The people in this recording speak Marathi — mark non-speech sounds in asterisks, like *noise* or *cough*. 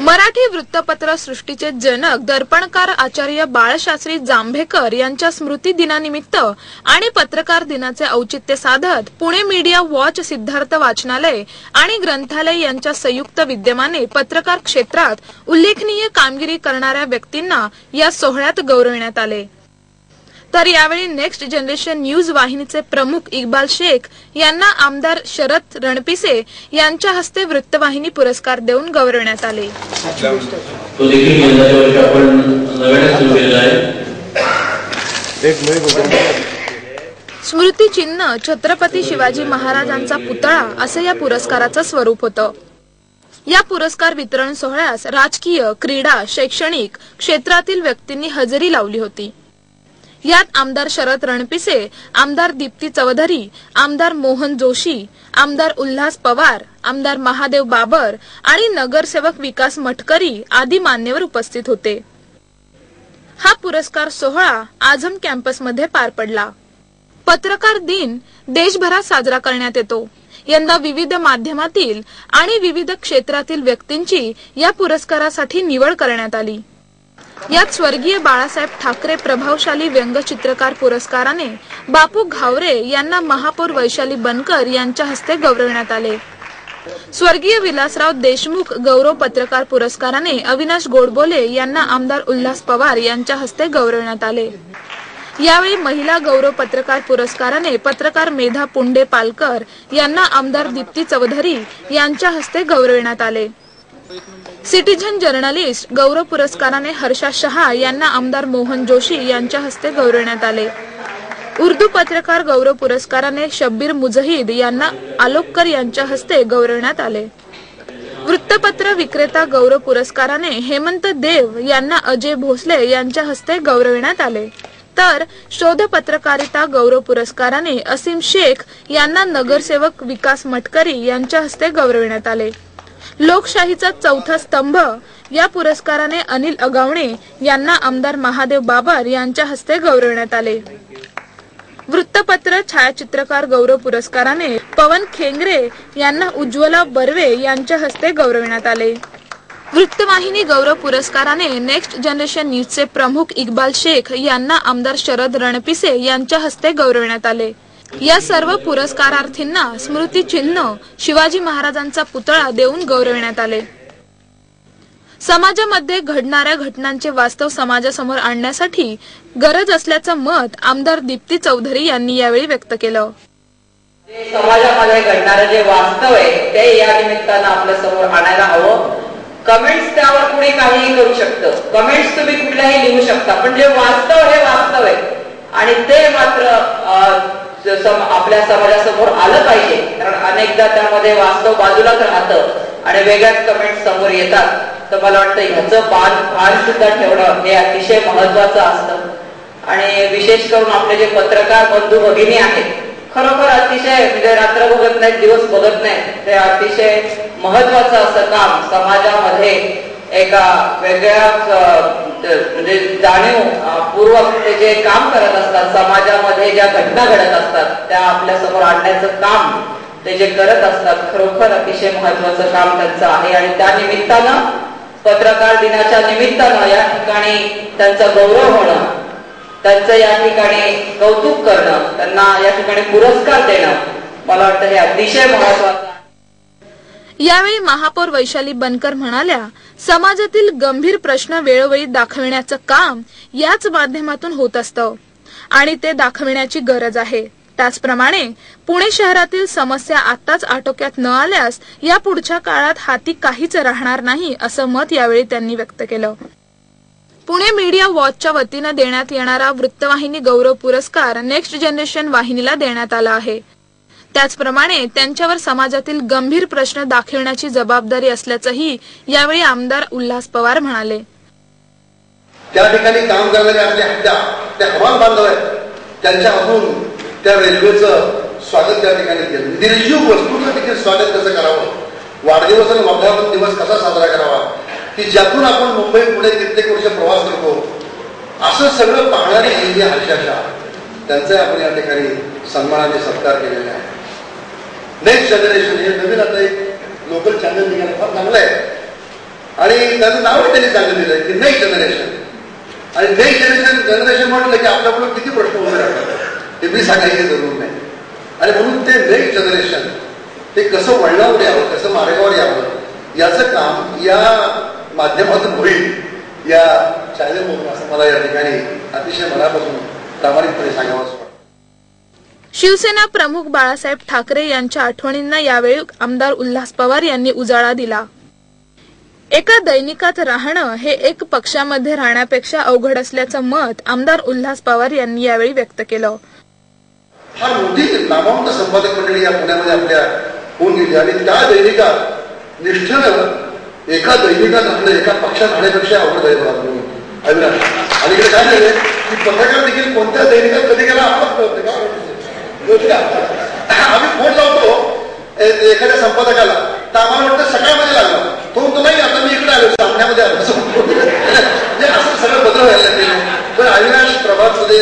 मराठी वृत्तपत्र सृष्टीचे जनक दर्पणकार आचार्य बाळशास्त्री जांभेकर यांच्या स्मृती दिनानिमित्त आणि पत्रकार दिनाचे औचित्य साधत पुणे मीडिया वॉच सिद्धार्थ वाचनालय आणि ग्रंथालय यांच्या संयुक्त विद्यमाने पत्रकार क्षेत्रात उल्लेखनीय कामगिरी करणाऱ्या व्यक्तींना या सोहळ्यात गौरविण्यात आले. तर यावेळी नेक्स्ट जनरेशन न्यूज वाहिनीचे प्रमुख इक्बाल शेख यांना आमदार शरद रणपिसे यांच्या हस्ते वृत्तवाहिनी पुरस्कार देऊन गौरवण्यात आले. स्मृती चिन्ह छत्रपती शिवाजी महाराजांचा पुतळा असं या पुरस्काराचं स्वरूप होतं. या पुरस्कार वितरण सोहळ्यास राजकीय क्रीडा शैक्षणिक क्षेत्रातील व्यक्तींनी हजेरी लावली होती. यात आमदार शरद रणपिसे आमदार दीप्ती चौधरी आमदार मोहन जोशी आमदार उल्हास पवार आमदार महादेव बाबर आणि नगरसेवक विकास मटकरी आदी मान्यवर उपस्थित होते. हा पुरस्कार सोहळा आझम कॅम्पसमध्ये पार पडला. पत्रकार दिन देशभरात साजरा करण्यात येतो. यंदा विविध माध्यमातील आणि विविध क्षेत्रातील व्यक्तींची या पुरस्कारासाठी निवड करण्यात आली. यात स्वर्गीय बाळासाहेब ठाकरे प्रभावशाली व्यंगचित्रकार पुरस्काराने बापू घावरे यांना महापौर वैशाली बनकर यांच्या हस्ते गौरवण्यात आले. स्वर्गीय विलासराव देशमुख गौरव पत्रकार पुरस्काराने अविनाश गोडबोले यांना आमदार उल्हास पवार यांच्या हस्ते गौरवण्यात आले. यावेळी महिला गौरव पत्रकार पुरस्काराने पत्रकार मेधा पुंडे पालकर यांना आमदार दीप्ती चौधरी यांच्या हस्ते गौरवण्यात आले. सिटीझन जर्नलिस्ट गौरव पुरस्काराने हर्षा शहा यांना आमदार मोहन जोशी यांच्या हस्ते गौरवण्यात आले. उर्दू पत्रकार गौरव पुरस्काराने शब्बीर मुजहिद यांना आलोककर यांच्या हस्ते गौरवण्यात आले. वृत्तपत्र विक्रेता गौरव पुरस्काराने हेमंत देव यांना अजय भोसले यांच्या हस्ते गौरविण्यात आले. तर शोध पत्रकारिता गौरव पुरस्काराने असीम शेख यांना नगरसेवक विकास मटकरी यांच्या हस्ते गौरविण्यात आले. लोकशाहीचा चौथा स्तंभ या पुरस्काराने अनिल अगावणे यांना आमदार महादेव बाबर यांच्या हस्ते गौरवण्यात आले. वृत्तपत्र छायाचित्रकार गौरव पुरस्काराने पवन खेंगरे यांना उज्ज्वला बर्वे यांच्या हस्ते गौरवण्यात आले. वृत्तवाहिनी गौरव पुरस्काराने नेक्स्ट जनरेशन न्यूजचे प्रमुख इक्बाल शेख यांना आमदार शरद रणपिसे यांच्या हस्ते गौरवण्यात आले. या सर्व पुरस्कारार्थींना स्मृती चिन्ह शिवाजी महाराजांचा पुतळा देऊन गौरविण्यात आले. समाजामध्ये घडणाऱ्या घटनांचे वास्तव समाजासमोर आणण्यासाठी गरज असल्याचं मत आमदार दीप्ती चौधरी यांनी यावेळी व्यक्त केलं. समाजामध्ये घडणारं जे वास्तव आहे ते या निमित्तानं आपल्यासमोर आणायला हवं. कमेंट्स त्यावर कुणी काहीही करू शकतं. कमेंट्स तुम्ही कुठल्याही लिहू शकता. पण जे वास्तव हे वास्तव आहे आणि ते मात्र अं, ज- सम- आपल्या समाजासमोर आलं पाहिजे. कारण अनेकदा त्यामध्ये वास्तव बाजूलाच राहतं. आणि वेगळ्याच कमेंट समोर येतात. तर मला वाटतं ह्याचं बाण भान सुद्धा ठेवणं हे अतिशय महत्वाचं असतं. आणि विशेष करून आपले जे पत्रकार बंधू भगिनी आहेत खरोखर अतिशय म्हणजे रात्र बघत नाहीत दिवस बघत नाहीत. ते अतिशय महत्वाचं असं काम समाजामध्ये एका वेगळ्याच म्हणजे जाणीव पूर्वक ते जे काम करत असतात समाजामध्ये ज्या घटना घडत असतात त्या आपल्यासमोर आणण्याचं काम ते जे करत असतात खरोखर अतिशय महत्वाचं काम त्यांचं आहे. आणि त्या निमित्तानं पत्रकार दिनाच्या निमित्तानं या ठिकाणी त्यांचा गौरव होणं त्यांचं या ठिकाणी कौतुक करणं त्यांना या ठिकाणी पुरस्कार देणं मला वाटतं हे अतिशय महत्वाचं यावेळी महापौर वैशाली बनकर म्हणाल्या समाजातील गंभीर प्रश्न वेळोवेळी दाखविण्याचं काम याच माध्यमातून होत असतं. आणि ते दाखविण्याची गरज आहे. त्याचप्रमाणे पुणे शहरातील समस्या आताच आटोक्यात न आल्यास या पुढच्या काळात हाती काहीच राहणार नाही असं मत यावेळी त्यांनी व्यक्त केलं. पुणे मीडिया वॉचच्या वतीनं देण्यात येणारा वृत्तवाहिनी गौरव पुरस्कार नेक्स्ट जनरेशन वाहिनीला देण्यात आला आहे. त्याचप्रमाणे त्यांच्यावर समाजातील गंभीर प्रश्न दाखविण्याची जबाबदारी असल्याचंही यावेळी आमदार उल्हास पवार म्हणाले. त्या ठिकाणी काम करणारे आपले हत्या त्या हवाल बांधव आहेत. त्यांच्या हातून त्या रेल्वेचं स्वागत त्या ठिकाणी केलं. निर्जीव वस्तूचं देखील स्वागत कसं करावं? वाढदिवस आणि वर्धापन दिवस कसा साजरा करावा? की ज्यातून आपण मुंबई पुणे कित्येक वर्ष प्रवास करतो? असं सगळं पाहणारे हे हर्षाशा त्यांचा आपण या ठिकाणी सन्मानाने सत्कार केलेला आहे. नेक्स्ट जनरेशन हे नवीन आता एक लोकल चॅनल निघालं. फार चांगलं आहे. आणि त्याचं नाव त्यांनी चांगलं दिलंय की नेक्स्ट जनरेशन आणि नेक्स्ट जनरेशन जनरेशन म्हटलं की आपल्याकडून किती प्रश्न उभे राहतात. ते मी सांगायची जरूर नाही. आणि म्हणून ते नेक्स्ट जनरेशन ते कसं वळणावर यावं कसं मार्गावर यावं याचं काम या माध्यमातून होईल. या शाळेमधून असं मला या ठिकाणी अतिशय मनापासून प्रामाणिकपणे सांगावं असं शिवसेना प्रमुख बाळासाहेब ठाकरे यांच्या आठवणींना यावेळी आमदार उल्हास पवार यांनी उजाळा दिला. एका दैनिकात राहणं हे एक पक्षामध्ये राहण्यापेक्षा अवघड असल्याचं मत आमदार उल्हास पवार यांनी यावेळी व्यक्त केलं. हा मोठी नामांक संपादक मंडळी या पुण्यामध्ये आपल्या होऊन गेली. आणि त्या दैनिकात निष्ठेनं एका दैनिकात आपलं एका पक्षात राहण्यापेक्षा अवघड आहे मला अविनाश अलीकडे काय झाले की पत्रकार देखील कोणत्या दैनिकात कधी गेला? आपलाच कळत नाही. का? आम्ही फोन लावतो एखाद्या संपादकाला. तर आम्हाला वाटतं सकाळमध्ये लागला. तो म्हणतो नाही आता मी इकडे आलो सामन्यामध्ये आलो. असं *laughs* म्हणजे असं सगळं बदल व्हायला लागले पण अविनाश प्रभात मध्ये